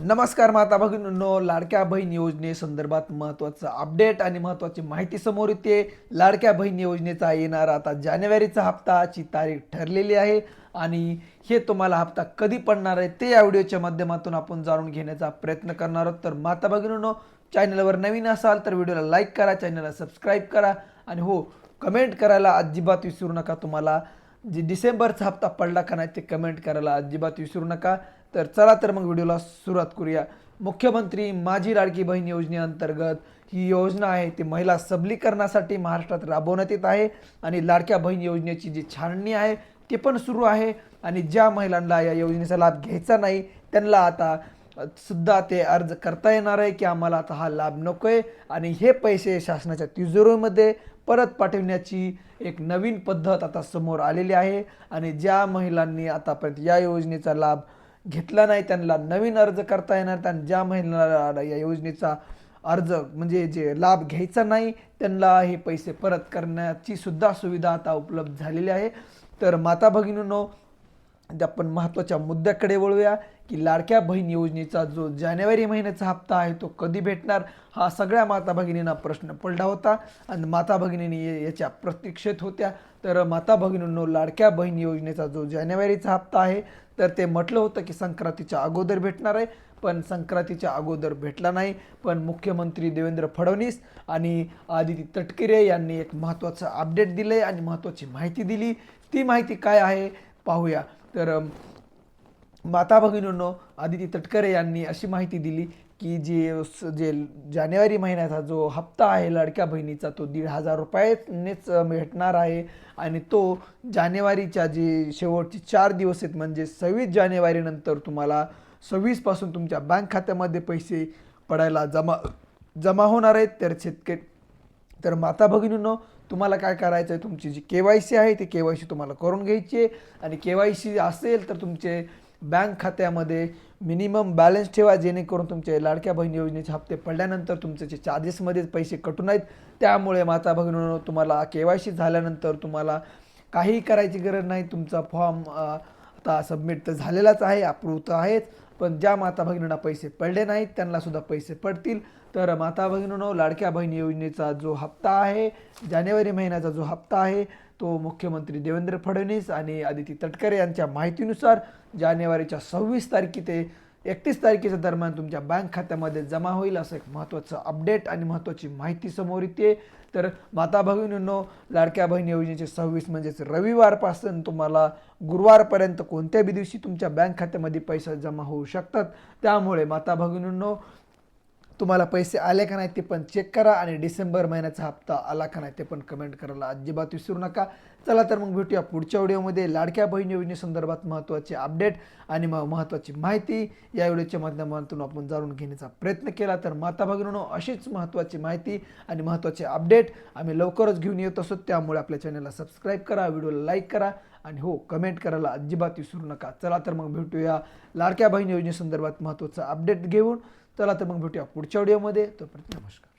नमस्कार माता भगिनींनो. लाडक्या बहीण योजनेसंदर्भात महत्त्वाचं अपडेट आणि महत्त्वाची माहिती समोर येते. लाडक्या बहीण योजनेचा येणार आता जानेवारीचा हप्ताची तारीख ठरलेली आहे आणि हे तुम्हाला हप्ता कधी पडणार आहे ते या व्हिडिओच्या माध्यमातून आपण जाणून घेण्याचा प्रयत्न करणार आहोत. तर माता भगिनींनो चॅनलवर नवीन असाल तर व्हिडिओला लाईक करा चॅनलला सबस्क्राईब करा आणि हो कमेंट करायला अजिबात विसरू नका तुम्हाला. जे डिसेंबरचा हप्ता पडला का नाही ते कमेंट करायला अजिबात विसरू नका. तर चला तर मग व्हिडिओला सुरुवात करूया. मुख्यमंत्री माझी लाडकी बहीण योजनेअंतर्गत ही योजना आहे ती महिला सबलीकरणासाठी महाराष्ट्रात राबवण्यात येत आहे आणि लाडक्या बहीण योजनेची जी छाननी आहे ते पण सुरू आहे आणि ज्या महिलांना या योजनेचा लाभ घ्यायचा नाही त्यांना आता सुद्धा ते अर्ज करता येणार आहे की आम्हाला आता हा लाभ नको आहे आणि हे पैसे शासनाच्या तिजोरीमध्ये परत पाठवण्याची एक नवीन पद्धत आता समोर आलेली आहे आणि ज्या महिलांनी आतापर्यंत या योजनेचा लाभ घेतला नाही त्यांना नवीन अर्ज करता येणार त्यां ज्या महिलांना या योजनेचा अर्ज म्हणजे जे लाभ घ्यायचा नाही त्यांना हे पैसे परत करण्याची सुद्धा सुविधा आता उपलब्ध झालेली आहे. तर माता भगिनींनो आपण महत्त्वाच्या मुद्द्याकडे वळूया. की लाडक्या बहीण योजनेचा जो जानेवारी महिन्याचा हप्ता आहे तो कधी भेटणार हा सगळ्या माता भगिनींना प्रश्न पडला होता. आणि माता भगिनींनी याच्या प्रतीक्षेत होत्या. तर माता भगिनींनो लाडक्या बहीण योजनेचा जो जानेवारीचा हप्ता आहे तर ते म्हटलं होतं की संक्रांतीच्या अगोदर भेटणार आहे. पण संक्रांतीच्या अगोदर भेटला नाही. पण मुख्यमंत्री देवेंद्र फडणवीस आणि आदिती तटकरे यांनी एक महत्त्वाचं अपडेट दिलं आहे आणि महत्त्वाची माहिती दिली. ती माहिती काय आहे? पाहूया. तर माता भगिनींनो आदिती तटकरे यांनी अशी माहिती दिली की जे स- जे जानेवारी महिन्याचा जो हप्ता आहे लाडक्या बहिणीचा तो दीड हजार रुपयानेच भेटणार आहे. आणि तो जानेवारीच्या जे शेवटचे चार दिवस आहेत म्हणजे सव्वीस जानेवारीनंतर तुम्हाला सव्वीसपासून तुमच्या बँक खात्यामध्ये पैसे पडायला जमा जमा होणार आहेत. तर शेतकरी तर माता भगिनींनो तुम्हाला काय करायचं आहे? तुमची जी के वाय सी आहे ती के वाय सी तुम्हाला करून घ्यायची आहे. आणि के वाय सी असेल तर तुमचे बँक खात्यामध्ये मिनिमम बॅलन्स ठेवा जेणेकरून तुमचे लाडक्या बहीण योजनेचे हप्ते पडल्यानंतर तुमचे जे चार्जेसमध्येच पैसे कटून आहेत त्यामुळे माता भगिनीनं तुम्हाला के वाय सी झाल्यानंतर तुम्हाला काहीही करायची गरज नाही. तुमचा फॉर्म आता सबमिट तर झालेलाच आहे अप्रूव्ह तर आहेच पण ज्या माता भगिनींना पैसे पडले नाहीत त्यांनासुद्धा पैसे पडतील. तर माता भगिनींनो लाडक्या बहीण योजनेचा जो हप्ता आहे जानेवारी महिन्याचा जो हप्ता आहे तो मुख्यमंत्री देवेंद्र फडणवीस आणि आदिती तटकरे यांच्या माहितीनुसार जानेवारीच्या सव्वीस तारखे ते एकतीस तारखेच्या दरम्यान तुमच्या बँक खात्यामध्ये जमा होईल असं एक महत्त्वाचं अपडेट आणि महत्त्वाची माहिती समोर येते. तर माता भगिनींनो लाडक्या बहीण योजनेचे सव्वीस म्हणजेच रविवारपासून तुम्हाला गुरुवारपर्यंत कोणत्या बी दिवशी तुमच्या बँक खात्यामध्ये पैसे जमा होऊ शकतात. त्यामुळे माता भगिनींनो तुम्हाला पैसे आले का नाही ते पण चेक करा आणि डिसेंबर महिन्याचा हप्ता आला का नाही ते पण कमेंट करायला अजिबात विसरू नका. चला तर मग भेटूया पुढच्या व्हिडिओमध्ये लाडक्या बहीण योजनेसंदर्भात महत्त्वाचे अपडेट आणि मग महत्त्वाची माहिती. या व्हिडिओच्या माध्यमातून आपण जाणून घेण्याचा प्रयत्न केला. तर माता भगिनीनो अशीच महत्त्वाची माहिती आणि महत्त्वाचे अपडेट आम्ही लवकरच घेऊन येत असतो. त्यामुळे आपल्या चॅनलला सबस्क्राईब करा व्हिडिओला लाईक करा आणि हो कमेंट करायला अजिबात विसरू नका. चला तर मग भेटूया लाडक्या बहीण योजनेसंदर्भात महत्त्वाचं अपडेट घेऊन. चला तर मग भेटूया पुढच्या व्हिडिओमध्ये तोपर्यंत नमस्कार.